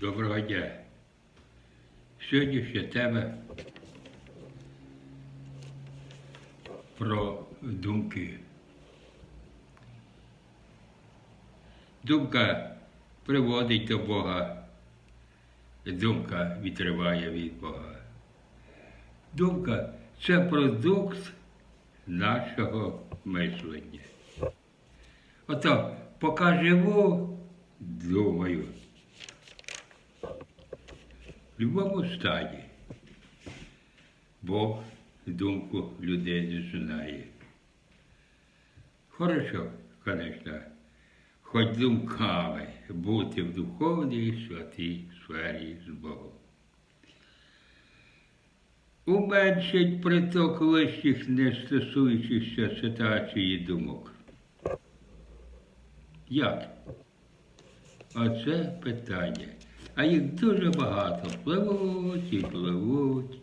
Доброго дня. Сьогоднішня тема про думки. Думка приводить до Бога, думка відриває від Бога. Думка це продукт нашого мислення. Ото поки живу, думаю. Будь-якому стані. Бог думку людей не знає. Хорошо, звісно, хоч думками бути в духовній святій сфері з Богом. Уменшить приток лишніх не стосуючихся ситуації думок. Як? Оце питання. А їх дуже багато. Пливуть і пливуть.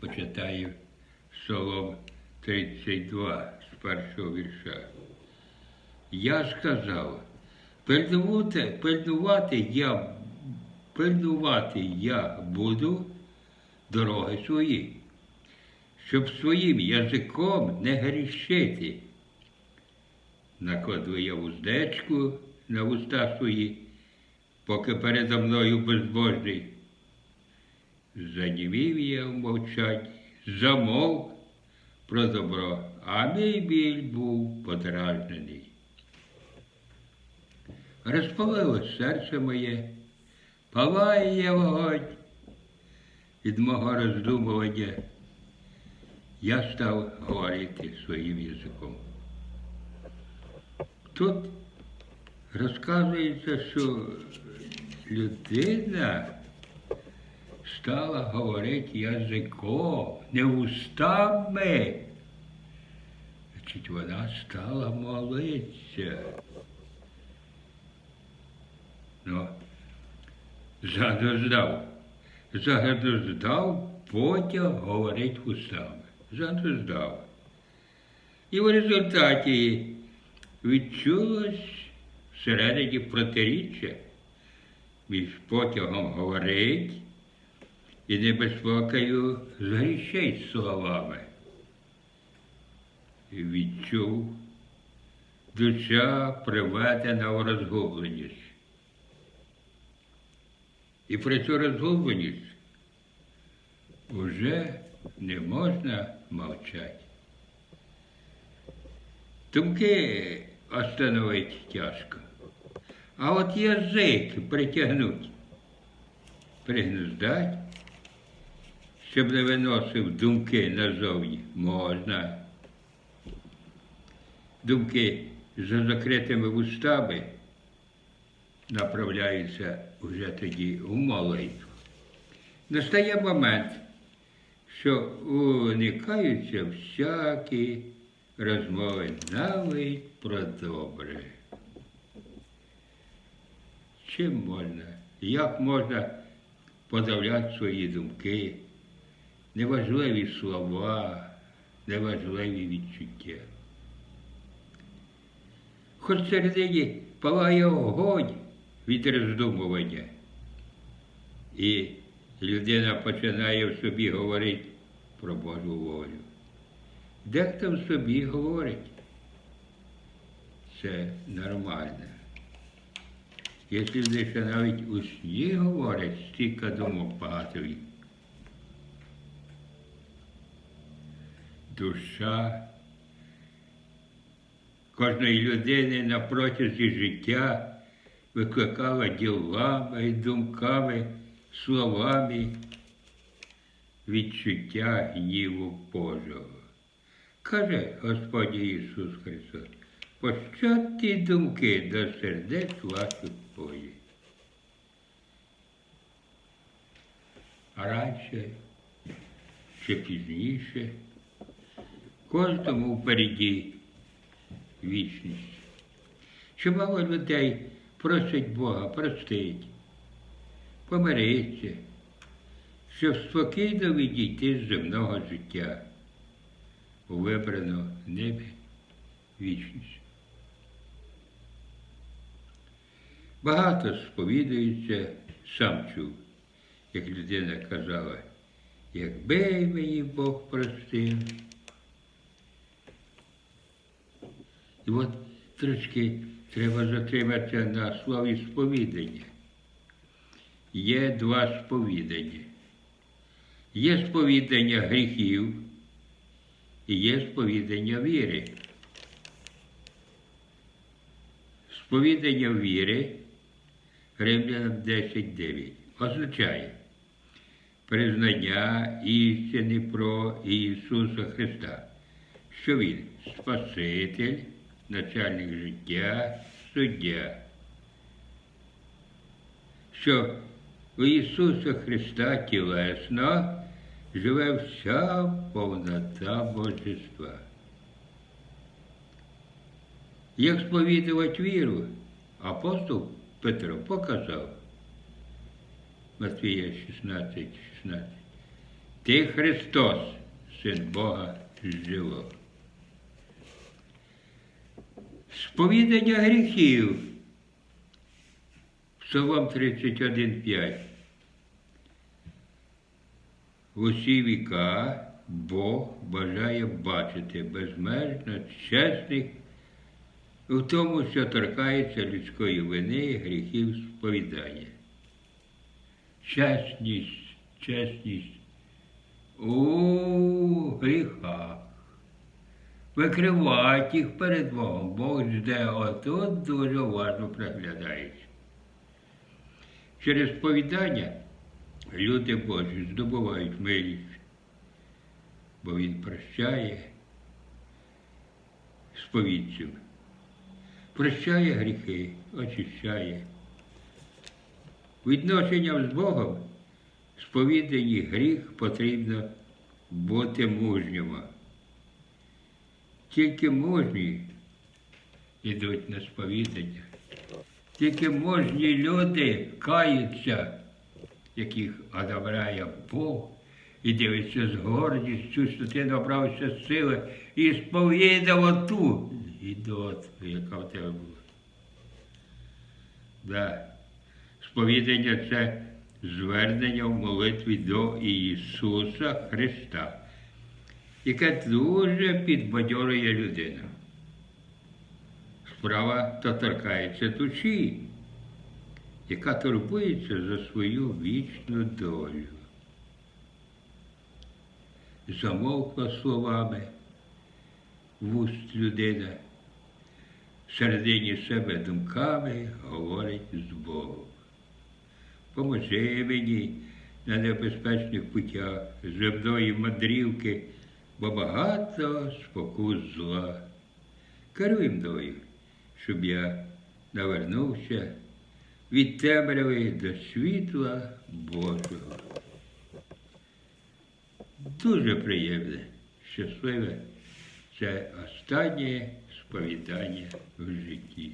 Почитаю Псалом 32 з першого вірша. Я сказав, пильнувати, пильнувати я, пильнувати я буду дороги свої, щоб своїм язиком не грішити. Накладу я вуздечку на вуста свої, поки передо мною безбожний. Занімів я в мовчанні, замовк про добро, а мій біль був подражнений. Розпалилось серце моє, палає вогонь від мого роздумування. Я став говорити своїм язиком. Тут розказується, що людина стала говорити язиком, не устами. Значить, вона стала молитися. Ну, зануждав. Зануждав потяг говорить устами. Зануждав. І в результаті відчулось всередині протиріччя між потягом говорить і небезпекою згрішить словами. І відчув, душа приведена в розгубленість. І про цю розгубленість вже не можна мовчати. Думки остановить тяжко. А от язик притягнуть, пригнуздать, щоб не виносив думки назовні, можна. Думки за закритими вустами направляються вже тоді у молитву. Настає момент, що уникаються всякі розмови навіть про добре. Чим можна? Як можна подавляти свої думки, неважливі слова, неважливі відчуття? Хоч середині палає огонь від роздумування, і людина починає в собі говорити про Божу волю. Дехто в собі говорить, це нормально. Якщо лише навіть у сні говорять, стільки думок багато. їх. Душа кожної людини на протязі життя викликала ділами, думками, словами відчуття гніву Божого. Каже Господь Ісус Христос, пощо ті думки до сердець ваших твоїх. А раніше чи пізніше, кожному впереді вічність. Чимало людей просять Бога простить, помириться, щоб спокійно відійти з земного життя у вибрану небі вічність. Багато сповідується, сам чув, як людина казала, якби мені Бог простив. І от трошки треба затриматися на слові сповідання. Є два сповідання. Є сповідання гріхів і є сповідання віри. Сповідання віри Римлянам 10.9 означає признання істини про Ісуса Христа, що Він Спаситель, начальник життя, суддя, що у Ісуса Христа тілесно живе вся повнота Божества. Як сповідувати віру, апостол Петро показав Матвія 16, 16. Ти Христос, Син Бога живого. Сповідання гріхів. Псалом 31.5. В усі віка Бог бажає бачити безмежно чесних в тому, що торкається людської вини, і гріхів сповідання. Чесність, чесність у гріхах. Викривати їх перед Богом. Бог жде отут дуже уважно приглядається. Через сповідання люди Божі здобувають милість, бо Він прощає сповідців прощає гріхи, очищає. Відношенням з Богом сповідані гріх потрібно бути мужніми. Тільки мужні йдуть на сповідання. Тільки мужні люди каються, яких одобряє Бог, і дивиться з гордістю, що ти набрався сили і сповідав ту гідот, яка в тебе була. Да. Сповідання це звернення в молитві до Ісуса Христа, яке дуже підбадьорює людину. Справа то торкається душі, яка турбується за свою вічну долю. Замовкла словами вуст людина всередині себе думками говорить з Богом. Поможи мені на небезпечних путях земної мандрівки, бо багато спокус зла. Керуй мною, щоб я навернувся від темряви до світла Божого. Дуже приємне, щасливе це останнє сповідання в житті.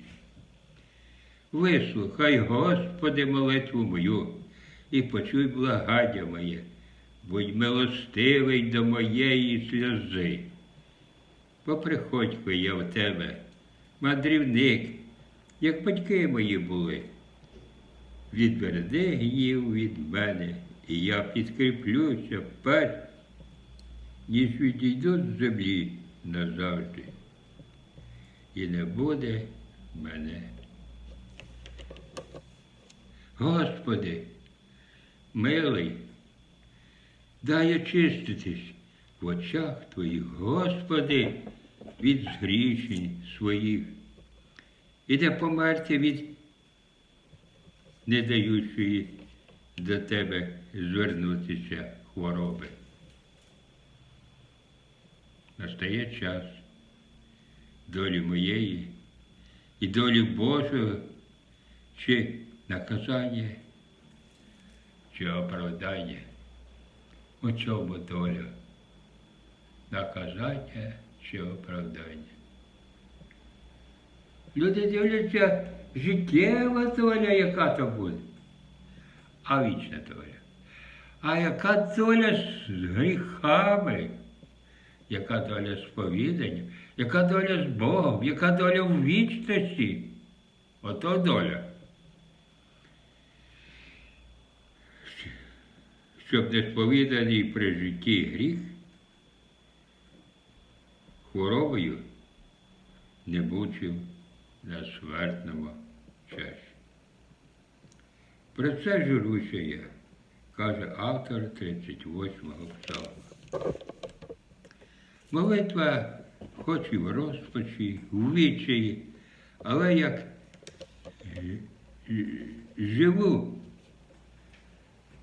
Вислухай, Господи, молитву мою і почуй благання моє, будь милостивий до моєї сльози. Поприходько я в тебе, мандрівник, як батьки мої були. Відверни гнів від мене, і я підкріплюся перш, ніж відійду з землі назавжди і не буде мене. Господи, милий, дай очиститись в очах Твоїх, Господи, від згрішень своїх і не померти від не даючої до Тебе звернутися хвороби. Настає час долі моєї і долі Божого, чи наказання, чи оправдання. У чому доля? Наказання чи оправдання. Люди дивляться життєва доля, яка то буде, а вічна доля. А яка доля з гріхами? яка доля сповідання, яка доля з Богом, яка доля в вічності. Ото доля. Щоб не сповіданий при житті гріх, хворобою не бучив на смертному часі. Про це журуся я, каже автор 38-го псалма. Молитва хоч і в розпачі, в відчаї, але як ж- ж- живу,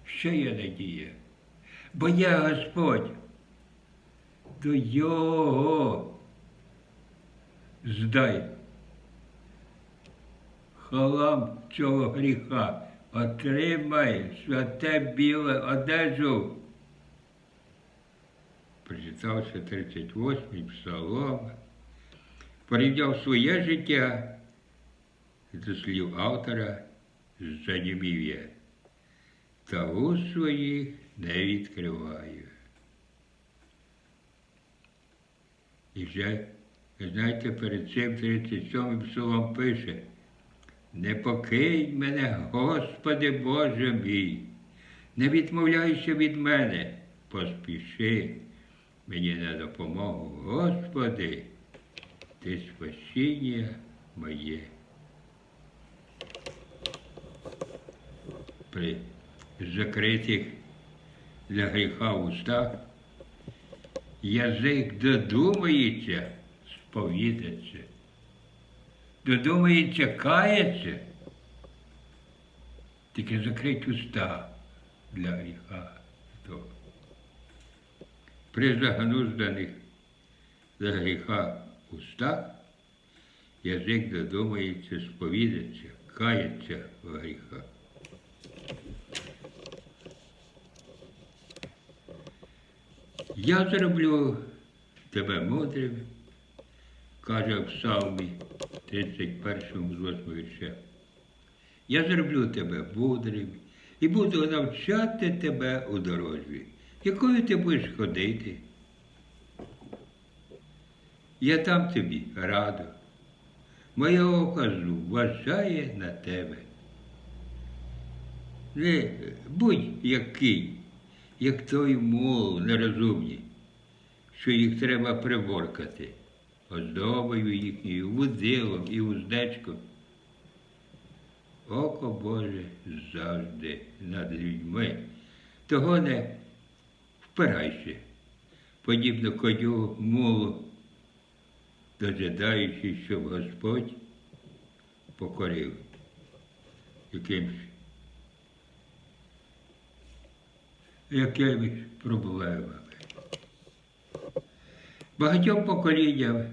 ще є надія. Бо я Господь до Його здай халам цього гріха, отримай святе біле одежу. Прочитавши 38-й псалом, порівняв своє життя до слів автора занімів я. Та уст своїх не відкриваю. І вже, знаєте, перед цим 37 псалом пише, не покинь мене, Господи Боже мій, не відмовляйся від мене, поспіши мені на допомогу, Господи, ти спасіння моє. При закритих для гріха устах язик додумається сповідаться, додумається кається, тільки закрить уста для гріха. При загнузданих за гріха устах язик додумається сповідаться, кається в гріхах. Я зроблю тебе мудрим, каже в Псалмі 31 з 8 вірша. Я зроблю тебе мудрим і буду навчати тебе у дорожі, якою ти будеш ходити. Я дам тобі раду. Моє око вважає на тебе. Не будь який, як той мол нерозумні, що їх треба приборкати оздобою їхньою, вудилом і уздечком. Око Боже завжди над людьми. Того не впирайся, подібно коню молу, дожидаючи, щоб Господь покорив якимсь якимись проблемами. Багатьом поколінням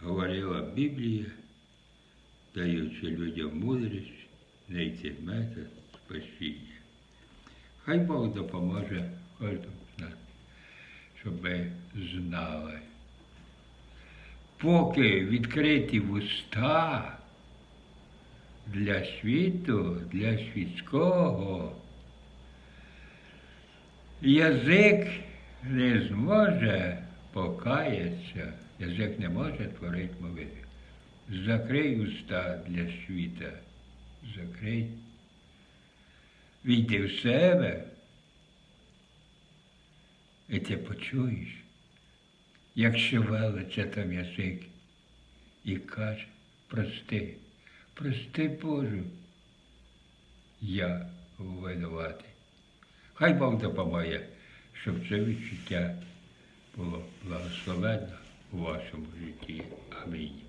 говорила Біблія, даючи людям мудрість знайти метод спасіння. Хай Бог допоможе кожному з нас, щоб ми знали. Поки відкриті вуста для світу, для світського, язик не зможе покаятися, язик не може творити молитви. Закрий уста для світа, закрий. Війди в себе, і ти почуєш, як шевелиться там язик і каже, прости, прости Боже, я винуватий. Хай Бог допомагає, щоб це відчуття було благословенно у вашому житті. Амінь.